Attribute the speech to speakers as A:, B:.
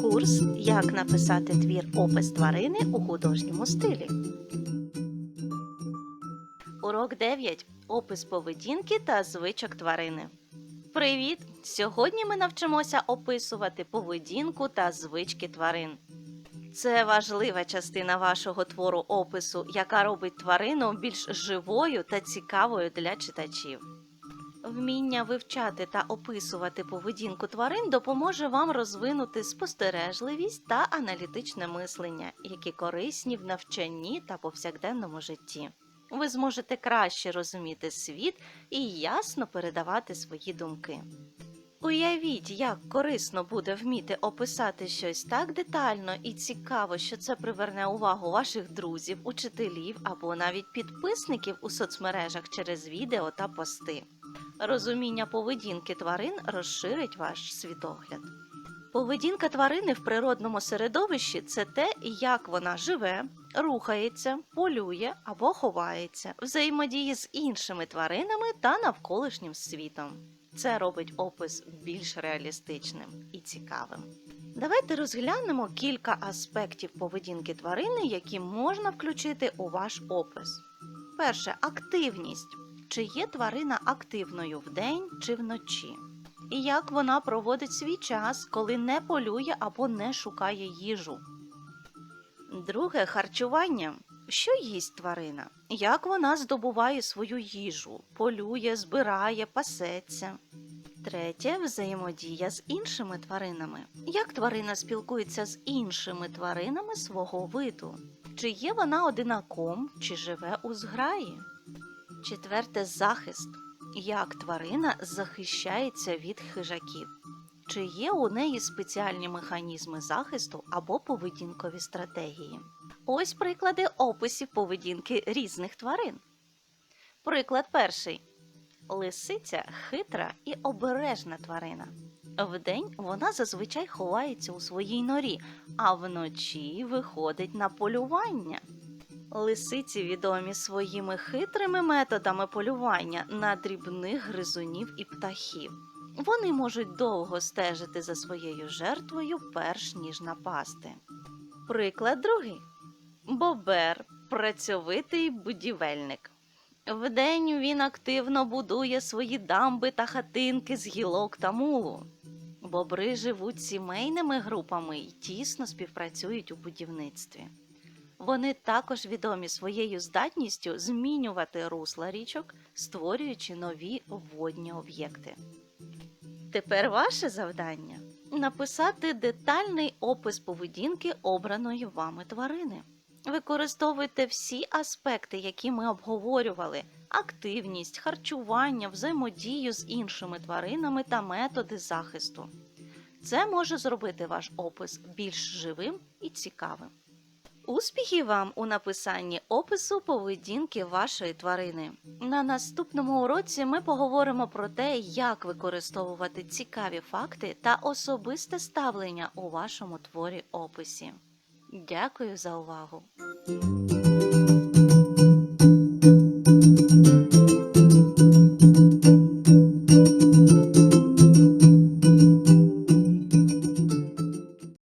A: Курс Як написати твір опис тварини у художньому стилі. Урок 9. Опис поведінки та звичок тварини. Привіт! Сьогодні ми навчимося описувати поведінку та звички тварин. Це важлива частина вашого твору опису, яка робить тварину більш живою та цікавою для читачів. Вміння вивчати та описувати поведінку тварин допоможе вам розвинути спостережливість та аналітичне мислення, які корисні в навчанні та повсякденному житті. Ви зможете краще розуміти світ і ясно передавати свої думки. Уявіть, як корисно буде вміти описати щось так детально і цікаво, що це приверне увагу ваших друзів, учителів або навіть підписників у соцмережах через відео та пости. Розуміння поведінки тварин розширить ваш світогляд. Поведінка тварини в природному середовищі це те, як вона живе, рухається, полює або ховається, взаємодіє з іншими тваринами та навколишнім світом. Це робить опис більш реалістичним і цікавим. Давайте розглянемо кілька аспектів поведінки тварини, які можна включити у ваш опис. Перше активність. Чи є тварина активною вдень чи вночі? І як вона проводить свій час, коли не полює або не шукає їжу? Друге харчування. Що їсть тварина? Як вона здобуває свою їжу, полює, збирає, пасеться? Третє взаємодія з іншими тваринами. Як тварина спілкується з іншими тваринами свого виду? Чи є вона одинаком, чи живе у зграї? Четверте захист. Як тварина захищається від хижаків? Чи є у неї спеціальні механізми захисту або поведінкові стратегії? Ось приклади описів поведінки різних тварин. Приклад перший. Лисиця хитра і обережна тварина. Вдень вона зазвичай ховається у своїй норі, а вночі виходить на полювання. Лисиці відомі своїми хитрими методами полювання на дрібних гризунів і птахів. Вони можуть довго стежити за своєю жертвою, перш ніж напасти. Приклад другий. Бобер працьовитий будівельник. Вдень він активно будує свої дамби та хатинки з гілок та мулу. Бобри живуть сімейними групами і тісно співпрацюють у будівництві. Вони також відомі своєю здатністю змінювати русла річок, створюючи нові водні об'єкти. Тепер ваше завдання написати детальний опис поведінки обраної вами тварини. Використовуйте всі аспекти, які ми обговорювали: активність, харчування, взаємодію з іншими тваринами та методи захисту. Це може зробити ваш опис більш живим і цікавим. Успіхів вам у написанні опису поведінки вашої тварини. На наступному уроці ми поговоримо про те, як використовувати цікаві факти та особисте ставлення у вашому творі описі. Дякую за увагу!